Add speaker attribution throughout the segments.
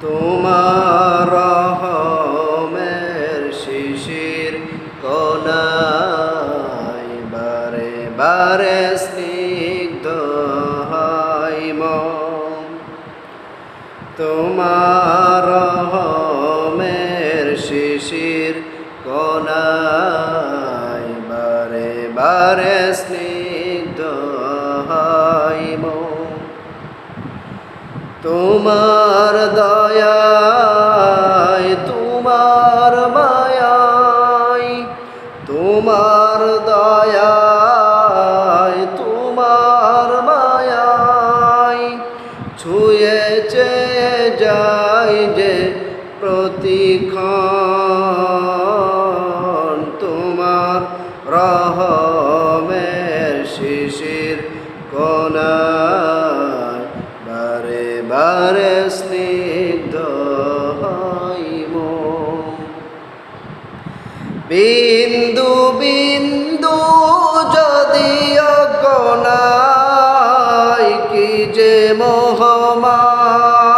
Speaker 1: তোমার রহমের শিশির কোনায় বারে বারে স্নিগ্ধ হয় তোমার রহমের শিশির কোনায় বারে বারে স্নিগ্ধ হয় তোমার দয়ায় তোমার মায়ায় তোমার দয়ায় তোমার মায়ায় ছুঁয়েছে যায় যে প্রতিক্ষণ তোমার রহমের শিশির কোনায় বারে বারে স্নিগ্ধ বিন্দু বিন্দু যদি অগনায় কি যে মোহমায়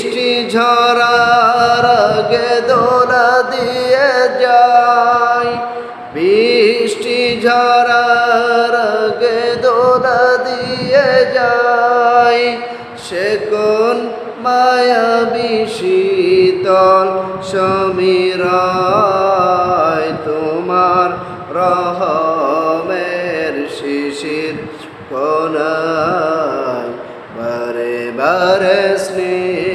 Speaker 1: বৃষ্টি ঝরার আগে দোলা দিয়ে যায় বৃষ্টি ঝরার আগে দোলা দিয়ে যায় সে কোন মায়াবী শীতল সমীরায় তোমার রহমের শিশির কোনায় বারে বারে স্নিগ্ধ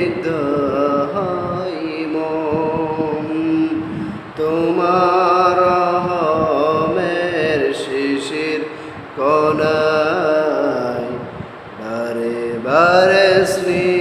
Speaker 1: কোনায় বারে বারে স্নিগ্ধ